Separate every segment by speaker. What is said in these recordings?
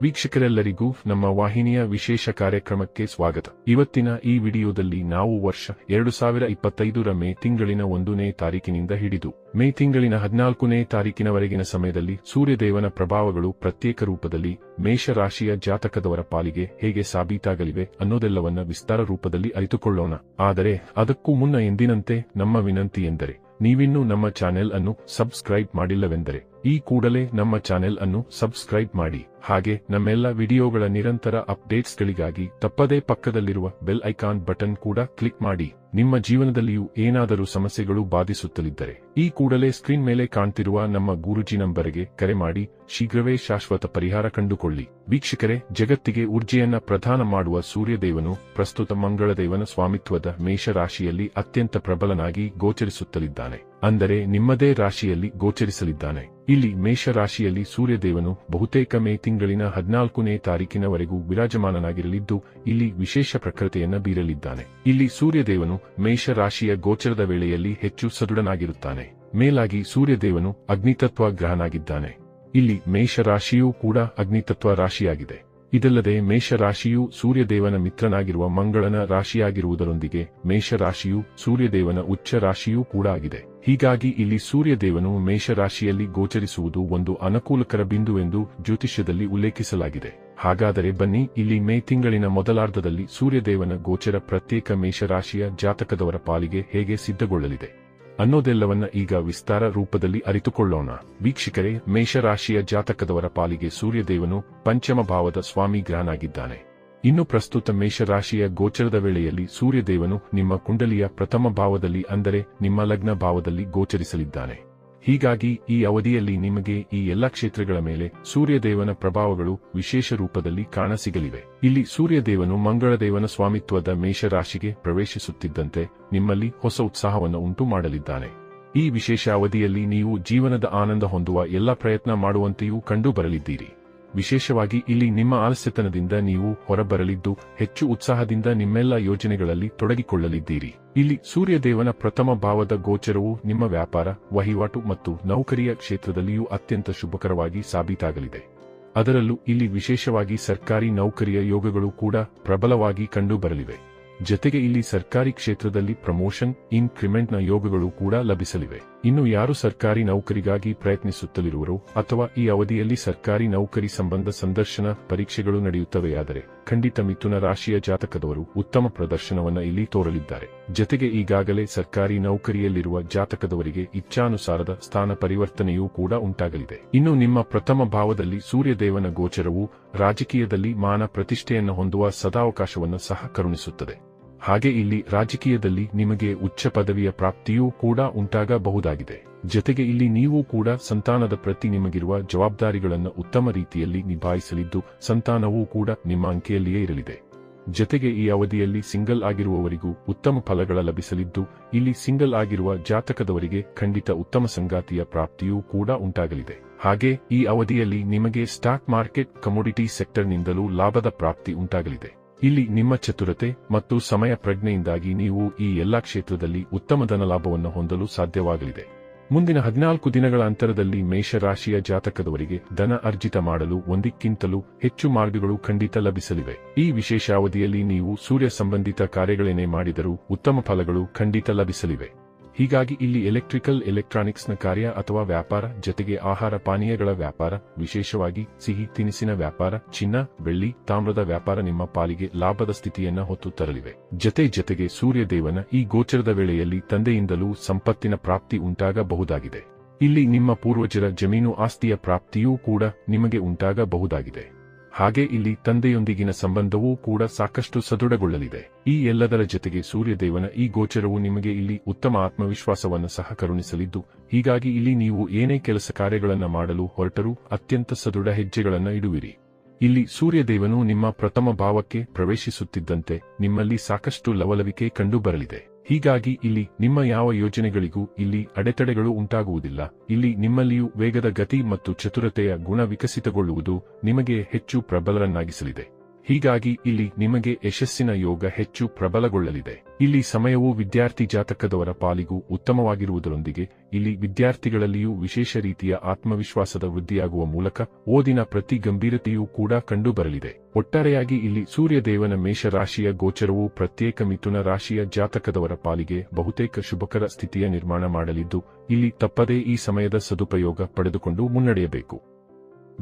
Speaker 1: ವೀಕ್ಷಕರೆಲ್ಲರಿಗೂ ನಮ್ಮ ವಾಹಿನಿಯ ವಿಶೇಷ ಕಾರ್ಯಕ್ರಮಕ್ಕೆ ಸ್ವಾಗತ. ಇವತ್ತಿನ ಈ ವಿಡಿಯೋದಲ್ಲಿ ನಾವು ವರ್ಷ ಎರಡು ಸಾವಿರ ಇಪ್ಪತ್ತೈದರ ಮೇ ತಿಂಗಳಿನ ಒಂದನೇ ತಾರೀಕಿನಿಂದ ಹಿಡಿದು, ಮೇ ತಿಂಗಳಿನ ಹದಿನಾಲ್ಕನೇ ತಾರೀಕಿನವರೆಗಿನ ಸಮಯದಲ್ಲಿ ಸೂರ್ಯದೇವನ ಪ್ರಭಾವಗಳು ಪ್ರತ್ಯೇಕ ರೂಪದಲ್ಲಿ ಮೇಷರಾಶಿಯ ಜಾತಕದವರ ಪಾಲಿಗೆ ಹೇಗೆ ಸಾಬೀತಾಗಲಿವೆ ಅನ್ನೋದೆಲ್ಲವನ್ನ ವಿಸ್ತಾರ ರೂಪದಲ್ಲಿ ಅರಿತುಕೊಳ್ಳೋಣ. ಆದರೆ ಅದಕ್ಕೂ ಮುನ್ನ ಎಂದಿನಂತೆ ನಮ್ಮ ವಿನಂತಿ ಎಂದರೆ, ನೀವಿನ್ನೂ ನಮ್ಮ ಚಾನೆಲ್ ಅನ್ನು ಸಬ್ಸ್ಕ್ರೈಬ್ ಮಾಡಿಲ್ಲವೆಂದರೆ ಈ ಕೂಡಲೇ ನಮ್ಮ ಚಾನೆಲ್ ಅನ್ನು ಸಬ್ಸ್ಕ್ರೈಬ್ ಮಾಡಿ. ಹಾಗೆ ನಮ್ಮೆಲ್ಲ ವಿಡಿಯೋಗಳ ನಿರಂತರ ಅಪ್ಡೇಟ್ಸ್ಗಳಿಗಾಗಿ ತಪ್ಪದೇ ಪಕ್ಕದಲ್ಲಿರುವ ಬೆಲ್ ಐಕಾನ್ ಬಟನ್ ಕೂಡ ಕ್ಲಿಕ್ ಮಾಡಿ. ನಿಮ್ಮ ಜೀವನದಲ್ಲಿಯೂ ಏನಾದರೂ ಸಮಸ್ಯೆಗಳು ಬಾಧಿಸುತ್ತಲಿದ್ದರೆ ಈ ಕೂಡಲೇ ಸ್ಕ್ರೀನ್ ಮೇಲೆ ಕಾಣ್ತಿರುವ ನಮ್ಮ ಗುರುಜಿ ನಂಬರ್ಗೆ ಕರೆ ಮಾಡಿ. ಶೀಘ್ರವೇ ಶಾಶ್ವತ ಪರಿಹಾರ ಕಂಡುಕೊಳ್ಳಿ. ವೀಕ್ಷಕರೇ, ಜಗತ್ತಿಗೆ ಊರ್ಜೆಯನ್ನ ಪ್ರದಾನ ಮಾಡುವ ಸೂರ್ಯದೇವನು ಪ್ರಸ್ತುತ ಮಂಗಳದೇವನ ಸ್ವಾಮಿತ್ವದ ಮೇಷರಾಶಿಯಲ್ಲಿ ಅತ್ಯಂತ ಪ್ರಬಲನಾಗಿ ಗೋಚರಿಸುತ್ತಲಿದ್ದಾನೆ. ಅಂದರೆ ನಿಮ್ಮದೇ ರಾಶಿಯಲ್ಲಿ ಗೋಚರಿಸಲಿದ್ದಾನೆ. ಇಲ್ಲಿ ಮೇಷರಾಶಿಯಲ್ಲಿ ಸೂರ್ಯದೇವನು ಬಹುತೇಕ ಮೇ ತಿಂಗಳಿನ ಹದಿನಾಲ್ಕನೇ ತಾರೀಕಿನವರೆಗೂ ವಿರಾಜಮಾನನಾಗಿರಲಿದ್ದು, ಇಲ್ಲಿ ವಿಶೇಷ ಪ್ರಕೃತಿಯನ್ನ ಬೀರಲಿದ್ದಾನೆ. ಇಲ್ಲಿ ಸೂರ್ಯದೇವನು ಮೇಷರಾಶಿಯ ಗೋಚರದ ವೇಳೆಯಲ್ಲಿ ಹೆಚ್ಚು ಸದೃಢನಾಗಿರುತ್ತಾನೆ. ಮೇಲಾಗಿ ಸೂರ್ಯದೇವನು ಅಗ್ನಿತತ್ವ ಗ್ರಹನಾಗಿದ್ದಾನೆ. ಇಲ್ಲಿ ಮೇಷರಾಶಿಯೂ ಕೂಡ ಅಗ್ನಿತತ್ವ ರಾಶಿಯಾಗಿದೆ. ಇದಲ್ಲದೆ ಮೇಷರಾಶಿಯು ಸೂರ್ಯದೇವನ ಮಿತ್ರನಾಗಿರುವ ಮಂಗಳನ ರಾಶಿಯಾಗಿರುವುದರೊಂದಿಗೆ ಮೇಷರಾಶಿಯು ಸೂರ್ಯದೇವನ ಉಚ್ಚ ರಾಶಿಯೂ ಕೂಡ ಆಗಿದೆ. ಹೀಗಾಗಿ ಇಲ್ಲಿ ಸೂರ್ಯದೇವನು ಮೇಷರಾಶಿಯಲ್ಲಿ ಗೋಚರಿಸುವುದು ಒಂದು ಅನುಕೂಲಕರ ಬಿಂದುವೆಂದು ಜ್ಯೋತಿಷ್ಯದಲ್ಲಿ ಉಲ್ಲೇಖಿಸಲಾಗಿದೆ. ಹಾಗಾದರೆ ಬನ್ನಿ, ಇಲ್ಲಿ ಮೇ ತಿಂಗಳಿನ ಮೊದಲಾರ್ಧದಲ್ಲಿ ಸೂರ್ಯದೇವನ ಗೋಚರ ಪ್ರತ್ಯೇಕ ಮೇಷರಾಶಿಯ ಜಾತಕದವರ ಪಾಲಿಗೆ ಹೇಗೆ ಸಿದ್ಧಗೊಳ್ಳಲಿದೆ? ಅನ್ನೋದೆಲ್ಲವನ್ನ ಈಗ ವಿಸ್ತಾರ ರೂಪದಲ್ಲಿ ಅರಿತುಕೊಳ್ಳೋಣ. ವೀಕ್ಷಕರೇ, ಮೇಷರಾಶಿಯ ಜಾತಕದವರ ಪಾಲಿಗೆ ಸೂರ್ಯದೇವನು ಪಂಚಮ ಭಾವದ ಸ್ವಾಮಿ ಗ್ರಹನಾಗಿದ್ದಾನೆ. ಇನ್ನು ಪ್ರಸ್ತುತ ಮೇಷರಾಶಿಯ ಗೋಚರದ ವೇಳೆಯಲ್ಲಿ ಸೂರ್ಯದೇವನು ನಿಮ್ಮ ಕುಂಡಲಿಯ ಪ್ರಥಮ ಭಾವದಲ್ಲಿ ಅಂದರೆ ನಿಮ್ಮ ಲಗ್ನ ಭಾವದಲ್ಲಿ ಗೋಚರಿಸಲಿದ್ದಾನೆ. ಹೀಗಾಗಿ ಈ ಅವಧಿಯಲ್ಲಿ ನಿಮಗೆ ಈ ಎಲ್ಲ ಕ್ಷೇತ್ರಗಳ ಮೇಲೆ ಸೂರ್ಯದೇವನ ಪ್ರಭಾವಗಳು ವಿಶೇಷ ರೂಪದಲ್ಲಿ ಕಾಣಸಿಗಲಿವೆ. ಇಲ್ಲಿ ಸೂರ್ಯದೇವನು ಮಂಗಳದೇವನ ಸ್ವಾಮಿತ್ವದ ಮೇಷರಾಶಿಗೆ ಪ್ರವೇಶಿಸುತ್ತಿದ್ದಂತೆ ನಿಮ್ಮಲ್ಲಿ ಹೊಸ ಉತ್ಸಾಹವನ್ನು ಉಂಟು ಮಾಡಲಿದ್ದಾನೆ ಈ ವಿಶೇಷ ಅವಧಿಯಲ್ಲಿ ನೀವು ಜೀವನದ ಆನಂದ ಹೊಂದುವ ಎಲ್ಲ ಪ್ರಯತ್ನ ಮಾಡುವಂತೆಯೂ ಕಂಡು ಬರಲಿದ್ದೀರಿ ವಿಶೇಷವಾಗಿ ಇಲ್ಲಿ ನಿಮ್ಮ ಆಲಸ್ಯತನದಿಂದ ನೀವು ಹೊರಬರಲಿದ್ದು, ಹೆಚ್ಚು ಉತ್ಸಾಹದಿಂದ ನಿಮ್ಮೆಲ್ಲ ಯೋಜನೆಗಳಲ್ಲಿ ತೊಡಗಿಕೊಳ್ಳಲಿದ್ದೀರಿ. ಇಲ್ಲಿ ಸೂರ್ಯದೇವನ ಪ್ರಥಮ ಭಾವದ ಗೋಚರವು ನಿಮ್ಮ ವ್ಯಾಪಾರ, ವಹಿವಾಟು ಮತ್ತು ನೌಕರಿಯ ಕ್ಷೇತ್ರದಲ್ಲಿಯೂ ಅತ್ಯಂತ ಶುಭಕರವಾಗಿ ಸಾಬೀತಾಗಲಿದೆ. ಅದರಲ್ಲೂ ಇಲ್ಲಿ ವಿಶೇಷವಾಗಿ ಸರ್ಕಾರಿ ನೌಕರಿಯ ಯೋಗಗಳು ಕೂಡ ಪ್ರಬಲವಾಗಿ ಕಂಡುಬರಲಿವೆ. ಜತೆಗೆ ಇಲ್ಲಿ ಸರ್ಕಾರಿ ಕ್ಷೇತ್ರದಲ್ಲಿ ಪ್ರಮೋಷನ್, ಇನ್ಕ್ರಿಮೆಂಟ್ನ ಯೋಗಗಳು ಕೂಡ ಲಭಿಸಲಿವೆ. ಇನ್ನು ಯಾರು ಸರ್ಕಾರಿ ನೌಕರಿಗಾಗಿ ಪ್ರಯತ್ನಿಸುತ್ತಲಿರುವರೋ ಅಥವಾ ಈ ಅವಧಿಯಲ್ಲಿ ಸರ್ಕಾರಿ ನೌಕರಿ ಸಂಬಂಧ ಸಂದರ್ಶನ ಪರೀಕ್ಷೆಗಳು ನಡೆಯುತ್ತವೆಯಾದರೆ ಖಂಡಿತ ಮಿಥುನ ರಾಶಿಯ ಜಾತಕದವರು ಉತ್ತಮ ಪ್ರದರ್ಶನವನ್ನು ಇಲ್ಲಿ ತೋರಲಿದ್ದಾರೆ. ಜತೆಗೆ ಈಗಾಗಲೇ ಸರ್ಕಾರಿ ನೌಕರಿಯಲ್ಲಿರುವ ಜಾತಕದವರಿಗೆ ಇಚ್ಛಾನುಸಾರದ ಸ್ಥಾನ ಪರಿವರ್ತನೆಯೂ ಕೂಡ ಉಂಟಾಗಲಿದೆ. ಇನ್ನು ನಿಮ್ಮ ಪ್ರಥಮ ಭಾವದಲ್ಲಿ ಸೂರ್ಯದೇವನ ಗೋಚರವು ರಾಜಕೀಯದಲ್ಲಿ ಮಾನ ಪ್ರತಿಷ್ಠೆಯನ್ನು ಹೊಂದುವ ಸದಾವಕಾಶವನ್ನು ಸಹ ಕರುಣಿಸುತ್ತದೆ. ಹಾಗೆ ಇಲ್ಲಿ ರಾಜಕೀಯದಲ್ಲಿ ನಿಮಗೆ ಉಚ್ಚ ಪದವಿಯ ಪ್ರಾಪ್ತಿಯೂ ಕೂಡ ಉಂಟಾಗಬಹುದಾಗಿದೆ. ಜತೆಗೆ ಇಲ್ಲಿ ನೀವು ಕೂಡ ಸಂತಾನದ ಪ್ರತಿ ನಿಮಗಿರುವ ಜವಾಬ್ದಾರಿಗಳನ್ನು ಉತ್ತಮ ರೀತಿಯಲ್ಲಿ ನಿಭಾಯಿಸಲಿದ್ದು, ಸಂತಾನವೂ ಕೂಡ ನಿಮ್ಮ ಅಂಕೆಯಲ್ಲಿಯೇ ಇರಲಿದೆ. ಜತೆಗೆ ಈ ಅವಧಿಯಲ್ಲಿ ಸಿಂಗಲ್ ಆಗಿರುವವರಿಗೂ ಉತ್ತಮ ಫಲಗಳ ಲಭಿಸಲಿದ್ದು, ಇಲ್ಲಿ ಸಿಂಗಲ್ ಆಗಿರುವ ಜಾತಕದವರಿಗೆ ಖಂಡಿತ ಉತ್ತಮ ಸಂಗಾತಿಯ ಪ್ರಾಪ್ತಿಯೂ ಕೂಡ ಉಂಟಾಗಲಿದೆ. ಹಾಗೆ, ಈ ಅವಧಿಯಲ್ಲಿ ನಿಮಗೆ ಸ್ಟಾಕ್ ಮಾರ್ಕೆಟ್ ಕಮೋಡಿಟಿ ಸೆಕ್ಟರ್ನಿಂದಲೂ ಲಾಭದ ಪ್ರಾಪ್ತಿ ಉಂಟಾಗಲಿದೆ. ಇಲ್ಲಿ ನಿಮ್ಮ ಚತುರತೆ ಮತ್ತು ಸಮಯ ಪ್ರಜ್ಞೆಯಿಂದಾಗಿ ನೀವು ಈ ಎಲ್ಲಾ ಕ್ಷೇತ್ರದಲ್ಲಿ ಉತ್ತಮ ಧನಲಾಭವನ್ನು ಹೊಂದಲು ಸಾಧ್ಯವಾಗಲಿದೆ. ಮುಂದಿನ ಹದಿನಾಲ್ಕು ದಿನಗಳ ಅಂತರದಲ್ಲಿ ಮೇಷರಾಶಿಯ ಜಾತಕದವರಿಗೆ ಧನ ಅರ್ಜಿತ ಮಾಡಲು ಒಂದಕ್ಕಿಂತಲೂ ಹೆಚ್ಚು ಮಾರ್ಗಗಳು ಖಂಡಿತ ಲಭಿಸಲಿವೆ. ಈ ವಿಶೇಷ ಅವಧಿಯಲ್ಲಿ ನೀವು ಸೂರ್ಯ ಸಂಬಂಧಿತ ಕಾರ್ಯಗಳೇನೇ ಮಾಡಿದರೂ ಉತ್ತಮ ಫಲಗಳು ಖಂಡಿತ ಲಭಿಸಲಿವೆ. ಹೀಗಾಗಿ ಇಲ್ಲಿ ಎಲೆಕ್ಟ್ರಿಕಲ್ ಎಲೆಕ್ಟ್ರಾನಿಕ್ಸ್ನ ಕಾರ್ಯ ಅಥವಾ ವ್ಯಾಪಾರ, ಜತೆಗೆ ಆಹಾರ, ಪಾನೀಯಗಳ ವ್ಯಾಪಾರ, ವಿಶೇಷವಾಗಿ ಸಿಹಿ, ತಿನಿಸಿನ ವ್ಯಾಪಾರ, ಚಿನ್ನ, ಬೆಳ್ಳಿ, ತಾಮ್ರದ ವ್ಯಾಪಾರ ನಿಮ್ಮ ಪಾಲಿಗೆ ಲಾಭದ ಸ್ಥಿತಿಯನ್ನ ಹೊತ್ತು ತರಲಿವೆ. ಜತೆ ಜತೆಗೆ ಸೂರ್ಯದೇವನ ಈ ಗೋಚರದ ವೇಳೆಯಲ್ಲಿ ತಂದೆಯಿಂದಲೂ ಸಂಪತ್ತಿನ ಪ್ರಾಪ್ತಿ ಉಂಟಾಗಬಹುದಾಗಿದೆ. ಇಲ್ಲಿ ನಿಮ್ಮ ಪೂರ್ವಜರ ಜಮೀನು ಆಸ್ತಿಯ ಪ್ರಾಪ್ತಿಯೂ ಕೂಡ ನಿಮಗೆ ಉಂಟಾಗಬಹುದಾಗಿದೆ. ಹಾಗೆ ಇಲ್ಲಿ ತಂದೆಯೊಂದಿಗಿನ ಸಂಬಂಧವೂ ಕೂಡ ಸಾಕಷ್ಟು ಸದೃಢಗೊಳ್ಳಲಿದೆ. ಈ ಎಲ್ಲದರ ಜೊತೆಗೆ ಸೂರ್ಯದೇವನ ಈ ಗೋಚರವು ನಿಮಗೆ ಇಲ್ಲಿ ಉತ್ತಮ ಆತ್ಮವಿಶ್ವಾಸವನ್ನು ಸಹ ಕರುಣಿಸಲಿದ್ದು, ಹೀಗಾಗಿ ಇಲ್ಲಿ ನೀವು ಏನೇ ಕೆಲಸ ಕಾರ್ಯಗಳನ್ನು ಮಾಡಲು ಹೊರಟರೂ ಅತ್ಯಂತ ಸದೃಢ ಹೆಜ್ಜೆಗಳನ್ನು ಇಡುವಿರಿ. ಇಲ್ಲಿ ಸೂರ್ಯದೇವನು ನಿಮ್ಮ ಪ್ರಥಮ ಭಾವಕ್ಕೆ ಪ್ರವೇಶಿಸುತ್ತಿದ್ದಂತೆ ನಿಮ್ಮಲ್ಲಿ ಸಾಕಷ್ಟು ಲವಲವಿಕೆ ಕಂಡುಬರಲಿದೆ. ಹೀಗಾಗಿ ಇಲ್ಲಿ ನಿಮ್ಮ ಯಾವ ಯೋಜನೆಗಳಿಗೂ ಇಲ್ಲಿ ಅಡೆತಡೆಗಳು ಉಂಟಾಗುವುದಿಲ್ಲ. ಇಲ್ಲಿ ನಿಮ್ಮಲ್ಲಿಯೂ ವೇಗದ ಗತಿ ಮತ್ತು ಚತುರತೆಯ ಗುಣ ವಿಕಸಿತಗೊಳ್ಳುವುದು ನಿಮಗೆ ಹೆಚ್ಚು ಪ್ರಬಲರನ್ನಾಗಿಸಲಿದೆ. ಹೀಗಾಗಿ ಇಲ್ಲಿ ನಿಮಗೆ ಯಶಸ್ಸಿನ ಯೋಗ ಹೆಚ್ಚು ಪ್ರಬಲಗೊಳ್ಳಲಿದೆ. ಇಲ್ಲಿ ಸಮಯವು ವಿದ್ಯಾರ್ಥಿ ಜಾತಕದವರ ಪಾಲಿಗೂ ಉತ್ತಮವಾಗಿರುವುದರೊಂದಿಗೆ ಇಲ್ಲಿ ವಿದ್ಯಾರ್ಥಿಗಳಲ್ಲಿಯೂ ವಿಶೇಷ ರೀತಿಯ ಆತ್ಮವಿಶ್ವಾಸದ ವೃದ್ಧಿಯಾಗುವ ಮೂಲಕ ಓದಿನ ಪ್ರತಿ ಗಂಭೀರತೆಯೂ ಕೂಡ ಕಂಡುಬರಲಿದೆ. ಒಟ್ಟಾರೆಯಾಗಿ ಇಲ್ಲಿ ಸೂರ್ಯದೇವನ ಮೇಷರಾಶಿಯ ಗೋಚರವು ಪ್ರತ್ಯೇಕ ಮಿಥುನ ರಾಶಿಯ ಜಾತಕದವರ ಪಾಲಿಗೆ ಬಹುತೇಕ ಶುಭಕರ ಸ್ಥಿತಿಯ ನಿರ್ಮಾಣ ಮಾಡಲಿದ್ದು, ಇಲ್ಲಿ ತಪ್ಪದೇ ಈ ಸಮಯದ ಸದುಪಯೋಗ ಪಡೆದುಕೊಂಡು ಮುನ್ನಡೆಯಬೇಕು.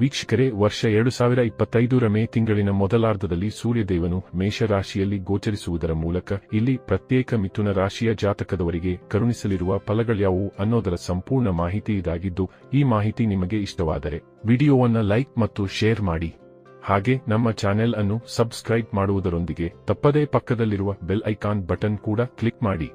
Speaker 1: ವೀಕ್ಷಕರೇ, ವರ್ಷ ಎರಡು ಸಾವಿರ ಇಪ್ಪತ್ತೈದರ ಮೇ ತಿಂಗಳಿನ ಮೊದಲಾರ್ಧದಲ್ಲಿ ಸೂರ್ಯದೇವನು ಮೇಷರಾಶಿಯಲ್ಲಿ ಗೋಚರಿಸುವುದರ ಮೂಲಕ ಇಲ್ಲಿ ಪ್ರತ್ಯೇಕ ಮಿಥುನ ರಾಶಿಯ ಜಾತಕದವರಿಗೆ ಕರುಣಿಸಲಿರುವ ಫಲಗಳ್ಯಾವು ಅನ್ನೋದರ ಸಂಪೂರ್ಣ ಮಾಹಿತಿ ಇದಾಗಿದ್ದು, ಈ ಮಾಹಿತಿ ನಿಮಗೆ ಇಷ್ಟವಾದರೆ ವಿಡಿಯೋವನ್ನ ಲೈಕ್ ಮತ್ತು ಶೇರ್ ಮಾಡಿ. ಹಾಗೆ ನಮ್ಮ ಚಾನೆಲ್ ಅನ್ನು ಸಬ್ಸ್ಕ್ರೈಬ್ ಮಾಡುವುದರೊಂದಿಗೆ ತಪ್ಪದೇ ಪಕ್ಕದಲ್ಲಿರುವ ಬೆಲ್ ಐಕಾನ್ ಬಟನ್ ಕೂಡ ಕ್ಲಿಕ್ ಮಾಡಿ.